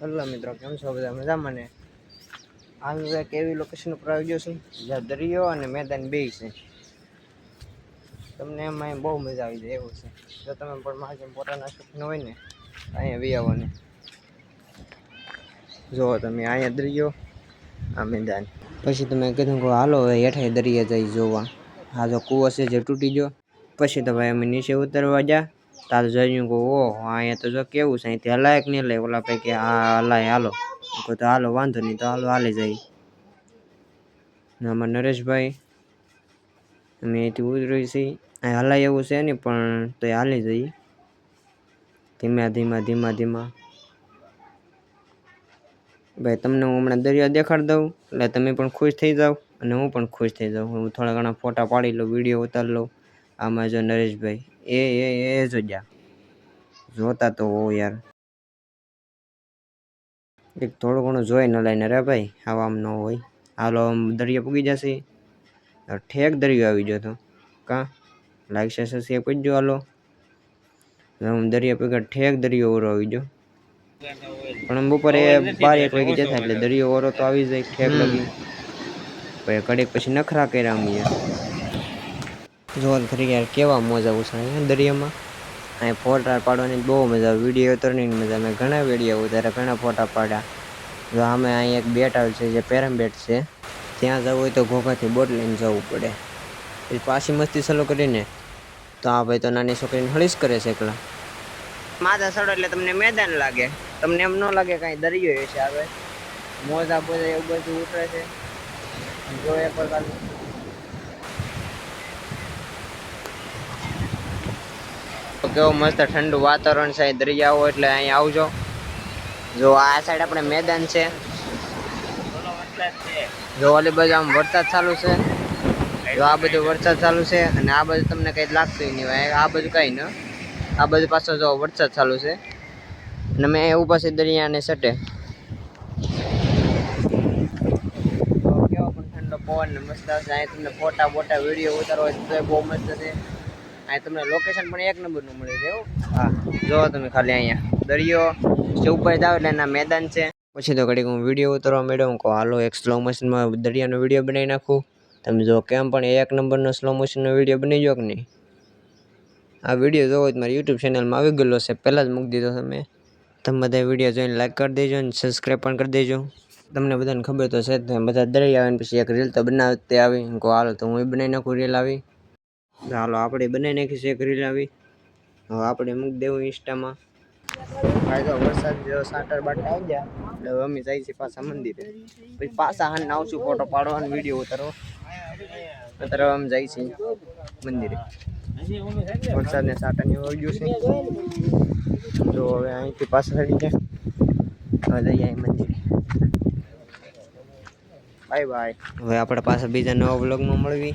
Hello મિત્રો, કેમ છો બધા? મજામાં ને? આનું એક એવી લોકેશન ઉપર આવી ગયો છે, જ્યાં દરિયો અને મેદાન બે છે. તમને એમાં બહુ મજા આવી જાય એવું છે. જો તમે પણ મારા જેમ પોતાના શોખીન હોય ને, અહીંયા વી આવો ને. જુઓ તમે અહીંયા દરિયો, આ મેદાન. પછી તમે કીધું કે હાલો, હવે હેઠે દરિયા જઈ જોવા. હા જો કૂવો છે જે તૂટી ગયો. પછી તો ભાઈ અમે નીચે ઉતરવા ગયા તાર જોયું કહું, ઓહો અહીંયા તો જો કેવું છે, અહીંથી હલાયક નહીં લે ઓલા ભાઈ કે, હા, હલાય, હાલો. કહું, તો હાલો, વાંધો નહીં, તો હાલો, હાલી જાય આમાં નરેશભાઈ, અમે અહીંથી ઉતરી છીએ. અહીં હલાય એવું છે નહીં, પણ તો હાલી જઈએ. ધીમા ધીમા ધીમા ધીમા. ભાઈ, તમને હું હમણાં દરિયા દેખાડી દઉં, એટલે તમે પણ ખુશ થઈ જાઓ, અને હું પણ ખુશ થઈ જાઉં. હું થોડા ઘણા ફોટા પાડી લઉં, વીડિયો ઉતારી લઉં. આમાં જો નરેશભાઈ. એ એ એ જોજા જોતા તો હો યાર. એક થોડું ઘણું જોઈ ન લઈને રે ભાઈ આવા આમ ન હોય. હાલો આમ દરિયો પૂગી જશે. ઠેક દરિયો આવી ગયો તો. કાં? લાઈક છે સબસ્ક્રાઈબ કરજો હાલો. હું દરિયા પગર ઠેક દરિયો ઓરો આવી ગયો. પણ બપોરે બાર એક વાગે જતા એટલે દરિયો ઓરો તો આવી જાય ઠેક લગી. પછી કડેક પછી નખરા કર્યા અમે જોલ ફરી યાર કેવા મોજા ઉછળે દરિયામાં. અહીં ફોટા પાડવાની બહુ મજા આવે. વીડિયો ઉતરવાની મજા મેં ઘણા વીડિયો ઉતાર્યા, ઘણા ફોટા પાડ્યા. જો અમે અહીં એક બેટ આવે છે, જે પેરમ બેટ છે. ત્યાં જવું હોય તો ઘોઘાથી બોટ લઈને જવું પડે. પછી પાછી મસ્તી સલો કરીને. તો આ ભાઈ તો નાની છોકરીને હળીશ કરે છે એકલા. માથા સડો એટલે તમને મેદાન લાગે. તમને એમ ન લાગે કાંઈ દરિયો છે આવે મોજા બોજા એવું બધું ઉતરે છે. જો એ પ્રકારનું તો મસ્ત ઠંડુ વાતાવરણ છે દરિયાઓ એટલે અહીં આવજો. જો આ સાઈડ આપણે મેદાન છે. જો ઓલી બાજુ આમ વરસાદ ચાલુ છે. જો આ બધું વરસાદ ચાલુ છે અને આ બાજુ તમને કંઈ લાગતું નહીં હોય. આ બાજુ કંઈ ન. આ બાજુ પાછો જો વરસાદ ચાલુ છે. અને મેં એવું પાસે દરિયાને સટે કેવો પણ ઠંડો પવન મસ્ત હશે અહીં તમને ફોટા બોટા, વીડિયો ઉતારો હોય તો બહુ મસ્ત છે. અહીં તમને લોકેશન પણ એક નંબરનું મળી જાય હા. જોવો તમે ખાલી અહીંયા દરિયો જે ઉપર જાવ એટલે એના મેદાન છે. પછી તો ઘડીક હું વીડિયો ઉતારવા માંડ્યો હું કહું હાલો એક સ્લો મોશનમાં દરિયાનો વીડિયો બનાવી નાખું. તમે જો કેમ પણ એક નંબરનો સ્લો મોશનનો વીડિયો બની ગયો કે નહીં? આ વીડિયો જોવો તો મારી યુટ્યુબ ચેનલમાં આવી ગયેલો છે. પહેલાં જ મૂકી દીધો તમે. તમે બધા વીડિયો જોઈને લાઈક કરી દેજો અને સબસ્ક્રાઈબ પણ કરી દેજો. તમને બધાને ખબર તો છે જ બધા દરિયા આવે ને પછી એક રીલ તો બનાવતી આવી. કહું હાલો તો હું બનાવી નાખું રીલ આવી. હાલો, આપણે બનાવી નાખી શેક રીલ આવી. હવે આપણે મૂકી દેવું ઇન્સ્ટામાં. તો વરસાદ જેવો સાંટર બાટા આવી ગયા. એટલે અમે જાય છે પાછા મંદિરે. પછી પાછા હાન આવશું ફોટો પાડવાનો વીડિયો ઉતારવો. અત્યારે અમે જાય છે મંદિરે. વરસાદને સાટાની આવી ગયું છે. તો હવે અહીંથી પાછા ચડી ગયા. હવે જઈએ મંદિરે. બાય બાય હવે આપણે પાછા બીજા નવા બ્લોગમાં મળવી.